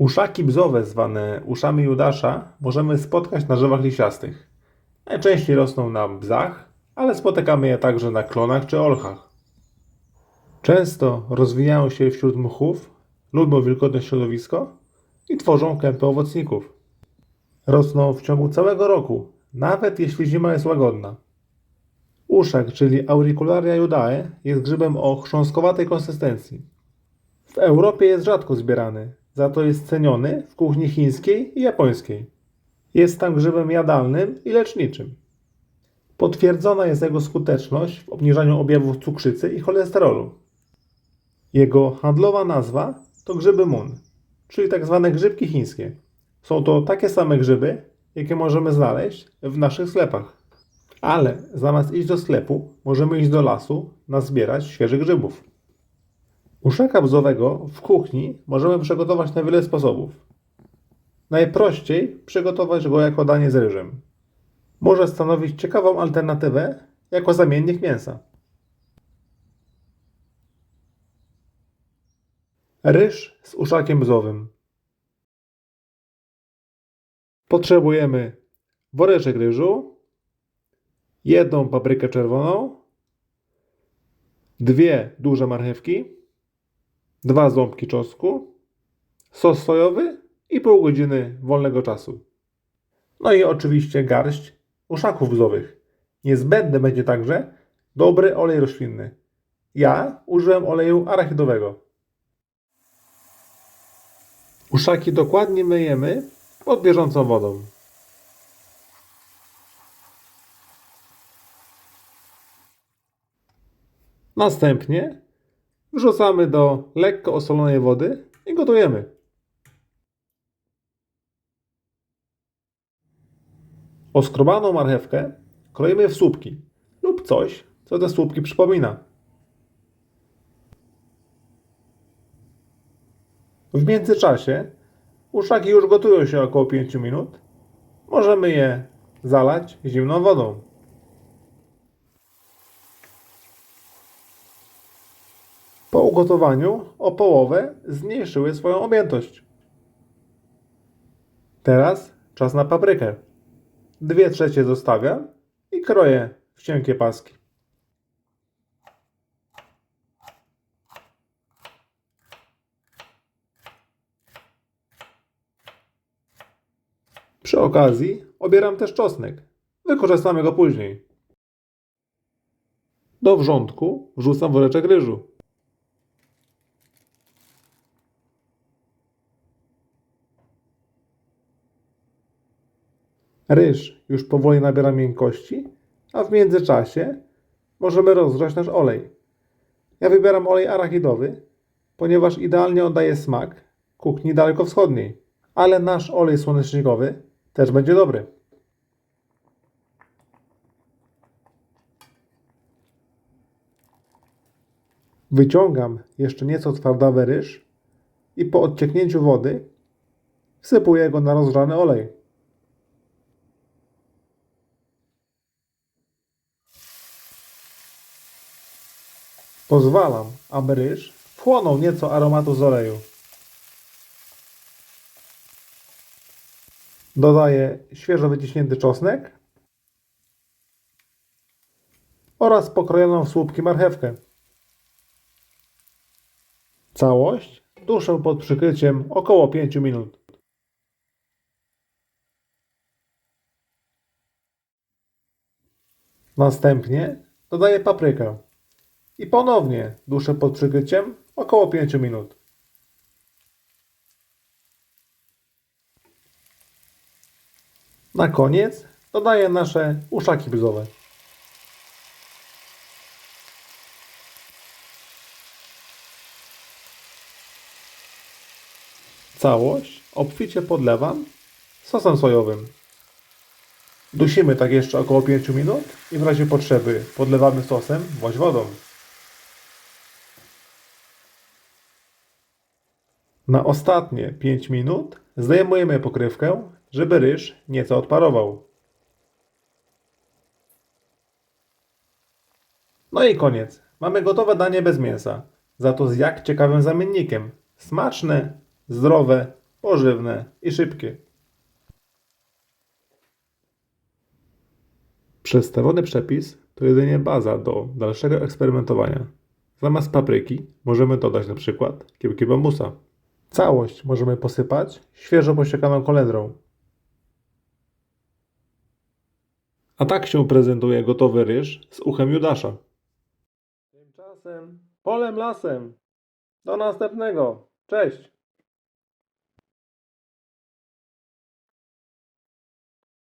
Uszaki bzowe, zwane uszami Judasza, możemy spotkać na drzewach lisiastych. Najczęściej rosną na bzach, ale spotykamy je także na klonach czy olchach. Często rozwijają się wśród mchów, lubią wilgotne środowisko i tworzą kępy owocników. Rosną w ciągu całego roku, nawet jeśli zima jest łagodna. Uszak, czyli Auricularia judae, jest grzybem o chrząskowatej konsystencji. W Europie jest rzadko zbierany, za to jest ceniony w kuchni chińskiej i japońskiej. Jest tam grzybem jadalnym i leczniczym. Potwierdzona jest jego skuteczność w obniżaniu objawów cukrzycy i cholesterolu. Jego handlowa nazwa to grzyby mun, czyli tak zwane grzybki chińskie. Są to takie same grzyby, jakie możemy znaleźć w naszych sklepach. Ale zamiast iść do sklepu, możemy iść do lasu nazbierać świeżych grzybów. Uszaka bzowego w kuchni możemy przygotować na wiele sposobów. Najprościej przygotować go jako danie z ryżem. Może stanowić ciekawą alternatywę jako zamiennik mięsa. Ryż z uszakiem bzowym. Potrzebujemy woreczek ryżu, jedną paprykę czerwoną, dwie duże marchewki, dwa ząbki czosnku, sos sojowy i pół godziny wolnego czasu. No i oczywiście garść uszaków bzowych. Niezbędny będzie także dobry olej roślinny. Ja użyłem oleju arachidowego. Uszaki dokładnie myjemy pod bieżącą wodą. Następnie wrzucamy do lekko osolonej wody i gotujemy. Oskrobaną marchewkę kroimy w słupki lub coś, co te słupki przypomina. W międzyczasie uszaki już gotują się około 5 minut. Możemy je zalać zimną wodą. Po ugotowaniu o połowę zmniejszyły swoją objętość. Teraz czas na paprykę. Dwie trzecie zostawiam i kroję w cienkie paski. Przy okazji obieram też czosnek. Wykorzystamy go później. Do wrzątku wrzucam woreczek ryżu. Ryż już powoli nabiera miękkości, a w międzyczasie możemy rozgrzać nasz olej. Ja wybieram olej arachidowy, ponieważ idealnie oddaje smak kuchni dalekowschodniej, ale nasz olej słonecznikowy też będzie dobry. Wyciągam jeszcze nieco twardawy ryż i po odcieknięciu wody wsypuję go na rozgrzany olej. Pozwalam, aby ryż wchłonął nieco aromatu z oleju. Dodaję świeżo wyciśnięty czosnek oraz pokrojoną w słupki marchewkę. Całość duszę pod przykryciem około 5 minut. Następnie dodaję paprykę i ponownie duszę pod przykryciem około 5 minut. Na koniec dodaję nasze uszaki bzowe. Całość obficie podlewam sosem sojowym. Dusimy tak jeszcze około 5 minut i w razie potrzeby podlewamy sosem bądź wodą. Na ostatnie 5 minut zdejmujemy pokrywkę, żeby ryż nieco odparował. No i koniec. Mamy gotowe danie bez mięsa. Za to z jak ciekawym zamiennikiem. Smaczne, zdrowe, pożywne i szybkie. Przedstawiony przepis to jedynie baza do dalszego eksperymentowania. Zamiast papryki możemy dodać na przykład kiełki bambusa. Całość możemy posypać świeżo posiekaną kolendrą. A tak się prezentuje gotowy ryż z uchem Judasza. Tymczasem polem lasem. Do następnego. Cześć.